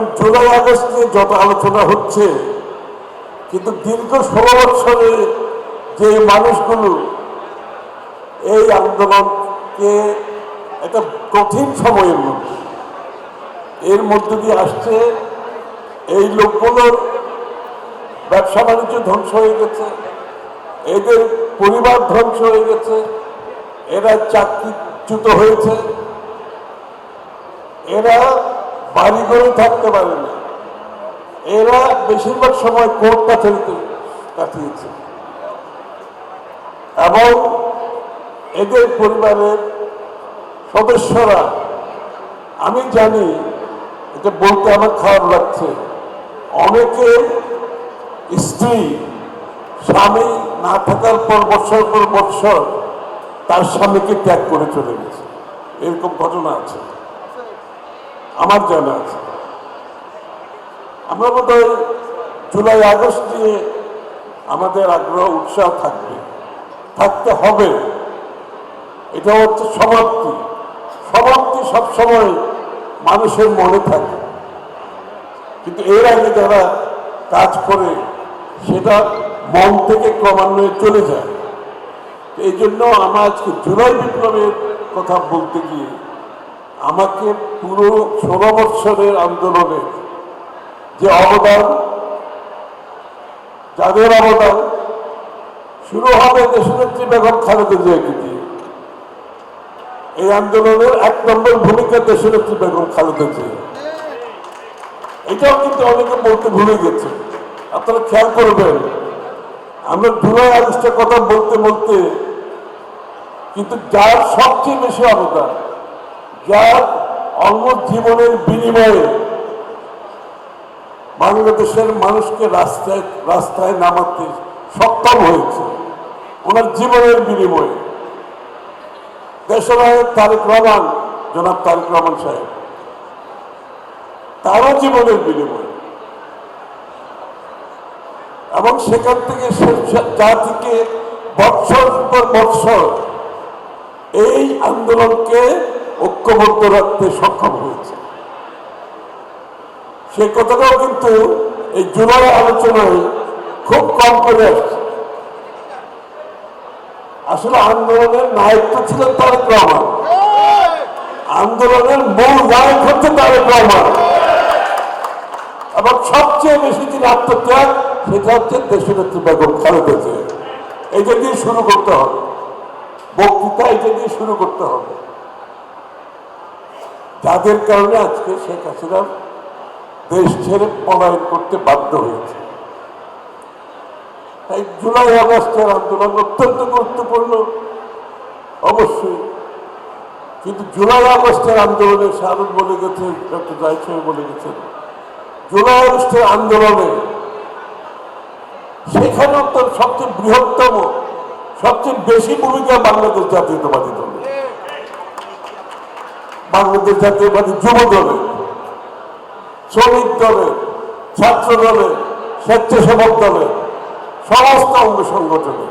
এখন জুলাই আগস্টে যত আলোচনা হচ্ছে, কিন্তু দীর্ঘ ষোলো বৎসরে যে মানুষগুলো এই আন্দোলনকে একটা কঠিন সময়ের মধ্যে, এর মধ্য দিয়ে আসছে, এই লোকগুলোর ব্যবসা বাণিজ্য ধ্বংস হয়ে গেছে, এদের পরিবার ধ্বংস হয়ে গেছে, এরা চাকরিচ্যুত হয়েছে, এরা বাড়ি ঘরে থাকতে পারে না। এরা বেশিরভাগ সময় কোর্ট কাছারিতে কাটিয়েছে এবং এদের পরিবারের সদস্যরা, আমি জানি, এটা বলতে আমার খারাপ লাগছে অনেকে স্ত্রী, স্বামী না থাকার পর বছর পর বছর তার স্বামীকে ত্যাগ করে চলে গেছে। এরকম ঘটনা আছে। আমার জানা আছে। আমরা বোধ জুলাই, আগস্ট নিয়ে আমাদের আগ্রহ, উৎসাহ থাকবে, থাকতে হবে। এটা হচ্ছে সমাপ্তি। সমাপ্তি সবসময় মানুষের মনে থাকে। কিন্তু এর আগে যারা কাজ করে, সেটা মন থেকে ক্রমান্বয়ে চলে যায়। এই জন্য আমার আজকে জুলাই বিপ্লবের কথা বলতে গিয়ে আমাকে পুরো ষোলো বৎসরের আন্দোলনের যে অবদান, যাদের অবদান শুরু হবে দেশনেত্রী বেগম খালেদা জিয়াকে দিয়ে। এই আন্দোলনের এক নম্বর ভূমিকা দেশনেত্রী বেগম খালেদা জিয়া। এটাও কিন্তু অনেকে বলতে ভুলে গেছে আপনারা খেয়াল করবেন, আমরা জুলাই আগস্টের কথা বলতে বলতে কিন্তু যার সবচেয়ে বেশি অবদান যার জীবনের বিনিময়ে বাংলাদেশের মানুষকে রাস্তায় রাস্তায় নামাতে সক্ষম হয়েছে। ওনার জীবনের বিনিময়ে। দেশনায়ক তারেক রহমান, জনাব তারেক রহমান সাহেব, তারও জীবনের বিনিময়ে। এবং সেখান থেকে জাতিকে বৎসর পর বৎসর এই আন্দোলনকে ঐক্যবদ্ধ রাখতে সক্ষম হয়েছে। সে কথাটাও কিন্তু এই জুলাই আলোচনায় খুব কম করে আসছে। আসলে আন্দোলনের নায়ক ছিলেন তারেক রহমান। আন্দোলনের মূল নায়ক হচ্ছে তারেক রহমান। এবং সবচেয়ে বেশি যিনি আত্মত্যাগ, সেটা হচ্ছে দেশনেত্রী বেগম খালেদা এটা দিয়ে শুরু করতে হবে। বক্তৃতা এটা দিয়ে শুরু করতে হবে। যাদের কারণে আজকে শেখ হাসিনা দেশ ছেড়ে পলায়ন করতে বাধ্য হয়েছে। তাই জুলাই আগস্টের আন্দোলন অত্যন্ত গুরুত্বপূর্ণ। অবশ্যই কিন্তু জুলাই আগস্টের আন্দোলনে শাহরুখ বলে গেছেন, ডক্টর জয়সবাই বলে গেছেন, জুলাই আগস্টের আন্দোলনে সেখানে সবচেয়ে বৃহত্তম, সবচেয়ে বেশি ভূমিকা বাংলাদেশ জাতীয়তাবাদী দল বাংলাদেশ জাতীয়বাদী যুব দলে শ্রমিক দলে ছাত্র দলে স্বেচ্ছাসেবক দলে, সমস্ত অঙ্গ সংগঠনে।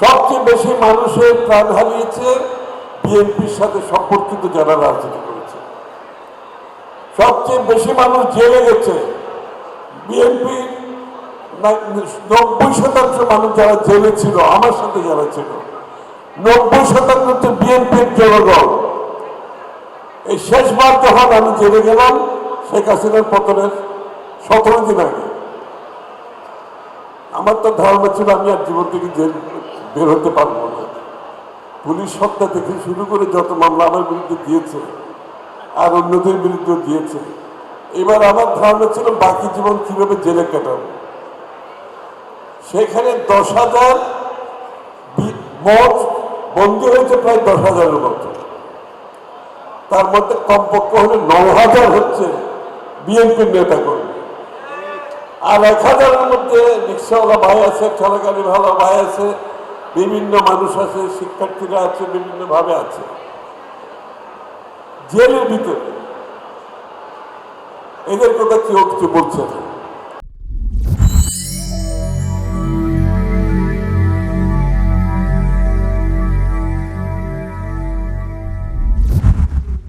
সবচেয়ে বেশি মানুষের প্রাণ হারিয়েছে বিএনপির সাথে সম্পর্কিত যারা রাজনীতি করেছে। সবচেয়ে বেশি মানুষ জেলে গেছে বিএনপি নব্বই শতাংশ মানুষ যারা জেলে ছিল, আমার সাথে যারা ছিল। নব্বই শতাংশ হচ্ছে বিএনপির জনগণ। এই শেষবার যখন আমি জেলে গেলাম, শেখ হাসিনার পতনের সতেরো দিন আগে। আমার তো ধারণা ছিল আমি আর জীবন থেকে জেল বের হতে পারব না। পুলিশ হত্যা থেকে শুরু করে যত মামলা আমার বিরুদ্ধে দিয়েছে, আর অন্যদের বিরুদ্ধে দিয়েছে, এবার আমার ধারণা ছিল বাকি জীবন কীভাবে জেলে কাটাবো। সেখানে দশ হাজার মোট বন্দী হয়েছে প্রায় দশ হাজারের মতো। তার মধ্যে কমপক্ষে হলে ন হাজার হচ্ছে বিএনপির নেতা কর্মী। আর এক হাজারের মধ্যে রিক্সাওয়ালা ভাই আছে ঠেলাগাড়ি ভালো ভাই আছে, বিভিন্ন মানুষ আছে, শিক্ষার্থীরা আছে, বিভিন্নভাবে আছে। জেলের ভিতরে এদের কথা কেউ কিছু বলছে না।